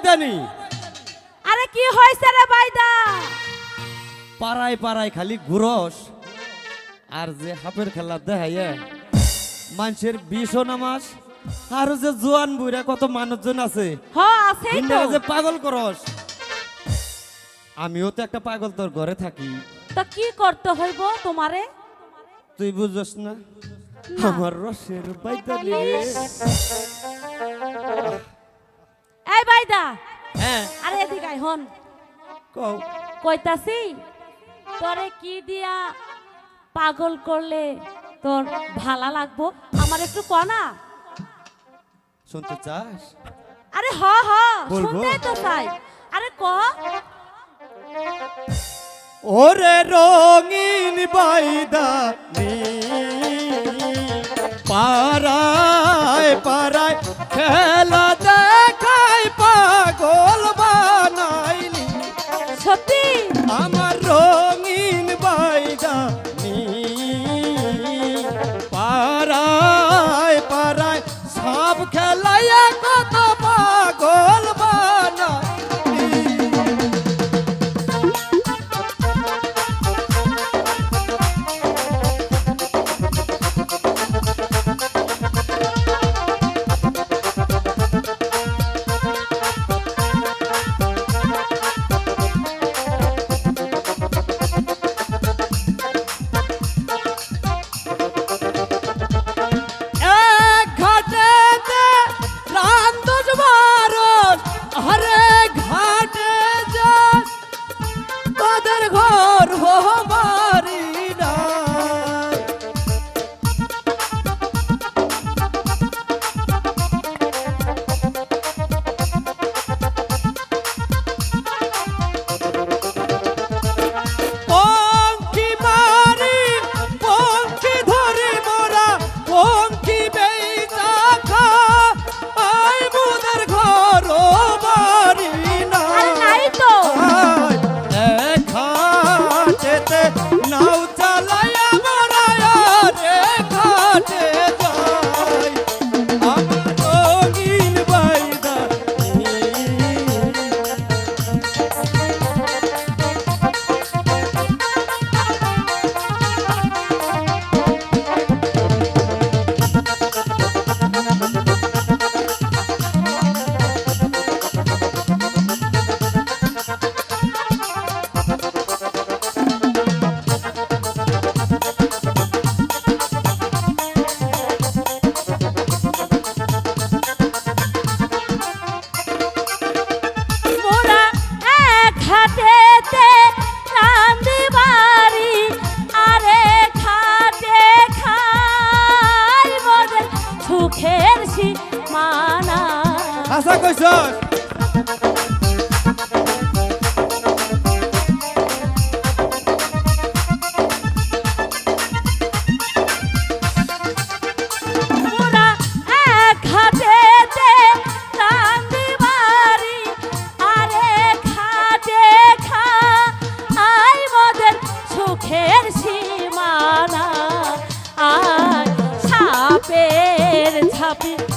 বাইদানি আরে কি হয়েছে রে বাইদা পাড়ায় পাড়ায় খালি ঘুরস। আর যে হাফের খেলা দেখাইয়ে মানুষের বিশও নামাজ আর যে জোয়ান বুড়া কত মানুষজন আছে। যে পাগল করস। আমিও তো একটা পাগল তোর ঘরে থাকি। তা কি করতে হইব তোমারে? তুই বুঝস না? আমার রসের বাইদানি হ্যাঁ। আরে এদিকে হন। কও। কইতাছি তোরে কি দিয়া পাগল করলে তোর ভালা লাগবো? আমার একটু কনা শুনতে চাস? আরে হ হ? শুনতেই তো চাই। আরে ক। ওরে রঙিন বাইদা পাড়ায় খেলা সুখের সীমানা আশা কইছস? happy.